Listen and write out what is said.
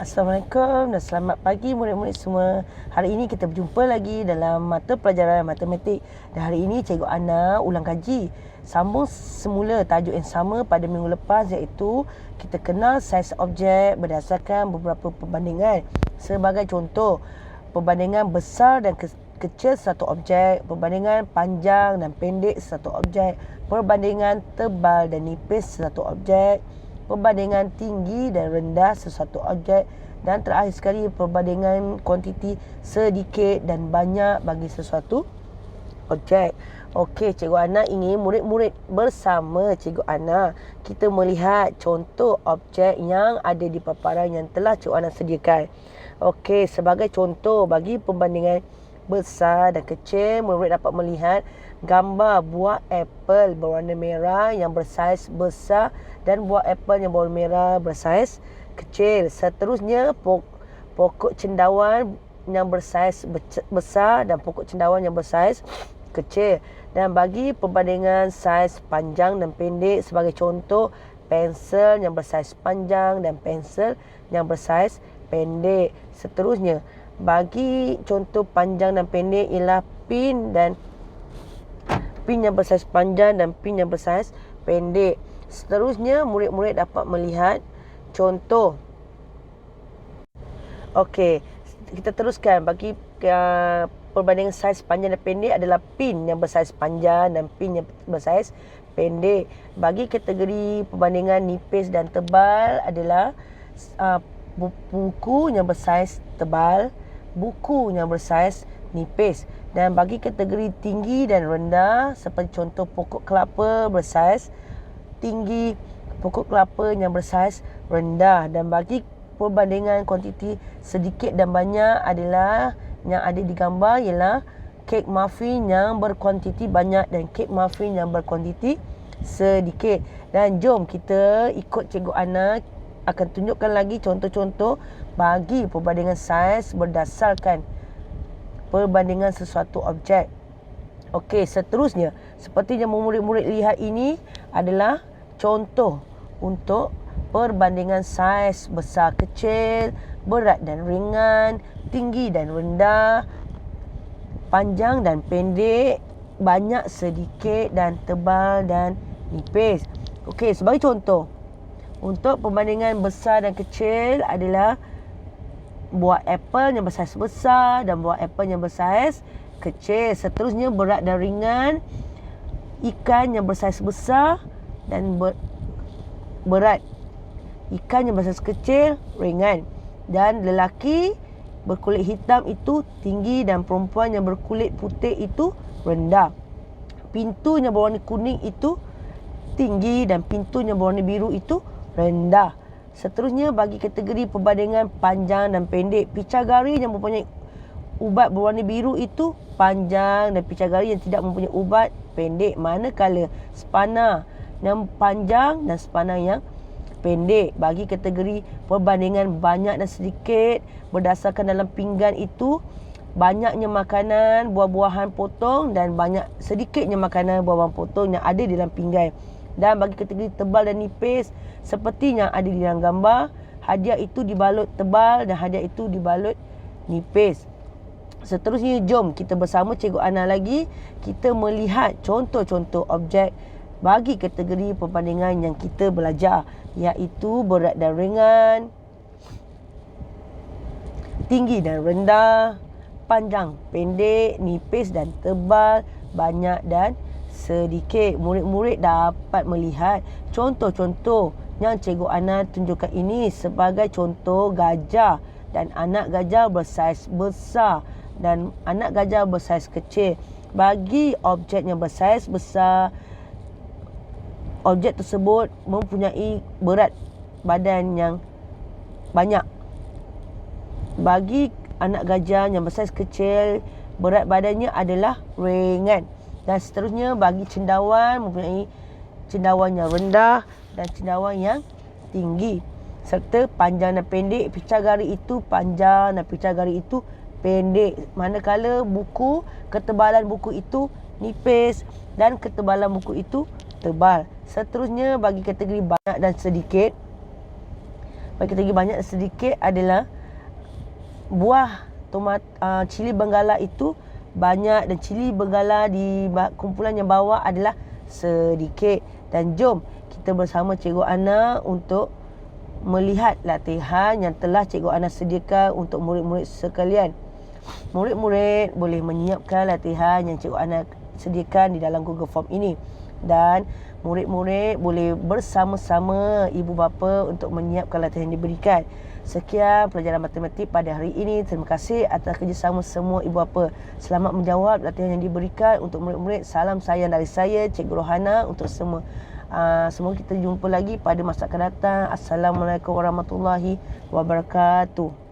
Assalamualaikum dan selamat pagi murid-murid semua. Hari ini kita berjumpa lagi dalam mata pelajaran matematik. Dan hari ini Cikgu Ana ulang kaji. Sambung semula tajuk yang sama pada minggu lepas iaitu kita kenal saiz objek berdasarkan beberapa perbandingan. Sebagai contoh, perbandingan besar dan ke- kecil satu objek, perbandingan panjang dan pendek satu objek, perbandingan tebal dan nipis satu objek, perbandingan tinggi dan rendah sesuatu objek dan terakhir sekali perbandingan kuantiti sedikit dan banyak bagi sesuatu objek. Okey, Cikgu Ana ingin murid-murid bersama Cikgu Ana kita melihat contoh objek yang ada di paparan yang telah Cikgu Ana sediakan. Okey, sebagai contoh bagi perbandingan besar dan kecil, murid-murid dapat melihat gambar buah apple berwarna merah yang bersaiz besar dan buah apple yang berwarna merah bersaiz kecil. Seterusnya pokok cendawan yang bersaiz besar dan pokok cendawan yang bersaiz kecil. Dan bagi perbandingan saiz panjang dan pendek sebagai contoh pensel yang bersaiz panjang dan pensel yang bersaiz pendek. Seterusnya bagi contoh panjang dan pendek ialah pin dan pin yang bersaiz panjang dan pin yang bersaiz pendek. Seterusnya murid-murid dapat melihat contoh. Okey, kita teruskan bagi uh, perbandingan saiz panjang dan pendek adalah pin yang bersaiz panjang dan pin yang bersaiz pendek. Bagi kategori perbandingan nipis dan tebal adalah uh, buku yang bersaiz tebal, buku yang bersaiz nipis. Dan bagi kategori tinggi dan rendah seperti contoh pokok kelapa bersaiz tinggi, pokok kelapa yang bersaiz rendah. Dan bagi perbandingan kuantiti sedikit dan banyak adalah yang ada di gambar ialah kek muffin yang berkuantiti banyak dan kek muffin yang berkuantiti sedikit. Dan jom kita ikut Cikgu Ana akan tunjukkan lagi contoh-contoh bagi perbandingan saiz berdasarkan perbandingan sesuatu objek. Okey, seterusnya seperti yang murid-murid lihat ini adalah contoh untuk perbandingan saiz besar kecil, berat dan ringan, tinggi dan rendah, panjang dan pendek, banyak sedikit dan tebal dan nipis. Okey, sebagai contoh untuk perbandingan besar dan kecil adalah buah apple yang bersaiz besar dan buah apple yang bersaiz kecil. Seterusnya berat dan ringan, ikan yang bersaiz besar dan ber, berat. Ikan yang bersaiz kecil, ringan. Dan lelaki berkulit hitam itu tinggi dan perempuan yang berkulit putih itu rendah. Pintu yang berwarna kuning itu tinggi dan pintu yang berwarna biru itu rendah. Seterusnya bagi kategori perbandingan panjang dan pendek, picagari yang mempunyai ubat berwarna biru itu panjang dan picagari yang tidak mempunyai ubat pendek. Manakala spana yang panjang dan spana yang pendek bagi kategori perbandingan banyak dan sedikit berdasarkan dalam pinggan itu banyaknya makanan buah-buahan potong dan banyak sedikitnya makanan buah-buahan potong yang ada di dalam pinggan dan bagi kategori tebal dan nipis seperti yang ada di dalam gambar hadiah itu dibalut tebal dan hadiah itu dibalut nipis. Seterusnya jom kita bersama cikgu Ana lagi. Kita melihat contoh-contoh objek bagi kategori perbandingan yang kita belajar iaitu berat dan ringan tinggi dan rendah panjang pendek nipis dan tebal banyak dan sedikit murid-murid dapat melihat contoh-contoh yang cikgu Ana tunjukkan ini sebagai contoh gajah dan anak gajah bersaiz besar dan anak gajah bersaiz kecil bagi objek yang bersaiz besar objek tersebut mempunyai berat badan yang banyak. Bagi anak gajah yang bersaiz kecil, berat badannya adalah ringan. Dan seterusnya bagi cendawan mempunyai cendawan yang rendah dan cendawan yang tinggi. Serta panjang dan pendek, picagari itu panjang dan picagari itu pendek. Manakala buku, ketebalan buku itu nipis dan ketebalan buku itu tebal. Seterusnya bagi kategori banyak dan sedikit bagi lagi banyak dan sedikit adalah buah tomat uh, cili benggala itu banyak dan cili benggala di kumpulan yang bawah adalah sedikit dan jom kita bersama Cikgu Ana untuk melihat latihan yang telah Cikgu Ana sediakan untuk murid-murid sekalian. Murid-murid boleh menyiapkan latihan yang Cikgu Ana sediakan di dalam Google Form ini dan murid-murid boleh bersama-sama ibu bapa untuk menyiapkan latihan yang diberikan. Sekian pelajaran matematik pada hari ini. Terima kasih atas kerjasama semua ibu bapa. Selamat menjawab latihan yang diberikan untuk murid-murid. Salam sayang dari saya, Cikgu Rohana untuk semua. Uh, semoga kita jumpa lagi pada masa akan datang. Assalamualaikum warahmatullahi wabarakatuh.